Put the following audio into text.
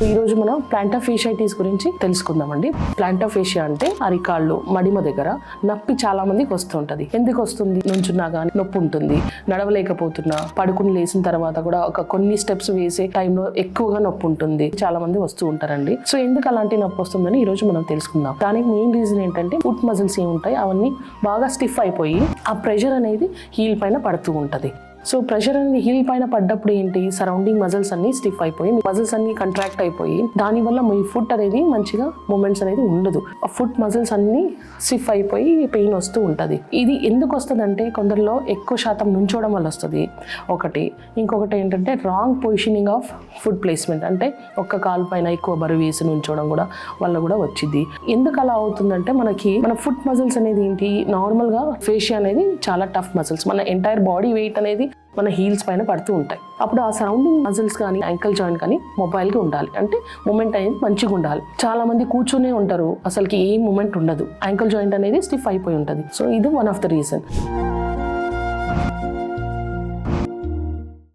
ఈరోజు మనం మనం ప్లాంటాఫేషియాటిస్ గురించి తెలుసుకుందామండి. ప్లాంటాఫేషియా అంటే అరికాళ్ళు మడిమ దగ్గర నొప్పి చాలా మందికి వస్తుంటది ఎందుకు వస్తుంది? నుంచున్నా కానీ నొప్పి ఉంటుంది. నడవలేకపోతున్నా పడుకుని లేచిన తర్వాత కూడా ఒక కొన్ని స్టెప్స్ వేసే టైంలో ఎక్కువగా నొప్పి ఉంటుంది. చాలా మంది వస్తూ ఉంటారండి. సో ఎందుకు అలాంటి నొప్పి వస్తుందని ఈ రోజు మనం తెలుసుకుందాం. దానికి మెయిన్ రీజన్ ఏంటంటే ఫుట్ మజిల్స్ ఏమి ఉంటాయి అవన్నీ బాగా స్టిఫ్ అయిపోయి ఆ ప్రెషర్ అనేది హీల్ పైన పడుతూ ఉంటుంది. సో ప్రెషర్ అనేది హీల్ పైన పడ్డప్పుడు ఏంటి? సరౌండింగ్ మజిల్స్ అన్ని స్టిఫ్ అయిపోయి మజిల్స్ అన్ని కంట్రాక్ట్ అయిపోయి దానివల్ల మీ ఫుట్ అనేది మంచిగా మూమెంట్స్ అనేది ఉండదు. ఆ ఫుట్ మజిల్స్ అన్ని స్టిఫ్ అయిపోయి పెయిన్ వస్తూ ఉంటుంది. ఇది ఎందుకు వస్తుంది అంటే కొందరిలో ఎక్కువ శాతం నుంచోవడం వల్ల వస్తుంది. ఒకటి. ఇంకొకటి ఏంటంటే wrong positioning of foot placement అంటే ఒక్క కాలు పైన ఎక్కువ బరువు వేసి నుంచోవడం కూడా వల్ల కూడా వచ్చింది ఎందుకు అలా అవుతుందంటే మనకి మన ఫుట్ మజిల్స్ అనేది ఏంటి? నార్మల్గా ఫేషియా అనేది చాలా టఫ్ మజిల్స్ మన ఎంటైర్ బాడీ వెయిట్ అనేది మన హీల్స్ పైన పడుతూ ఉంటాయి. అప్పుడు ఆ సరౌండింగ్ మజిల్స్ కానీ యాంకిల్ జాయింట్ కానీ మొబైల్గా ఉండాలి. అంటే మూమెంట్ అనేది మంచిగా ఉండాలి. చాలా మంది కూర్చునే ఉంటారు. అసలుకి ఏ మూమెంట్ ఉండదు. యాంకిల్ జాయింట్ అనేది స్టిఫ్ అయిపోయి ఉంటుంది. సో ఇది వన్ ఆఫ్ ద రీజన్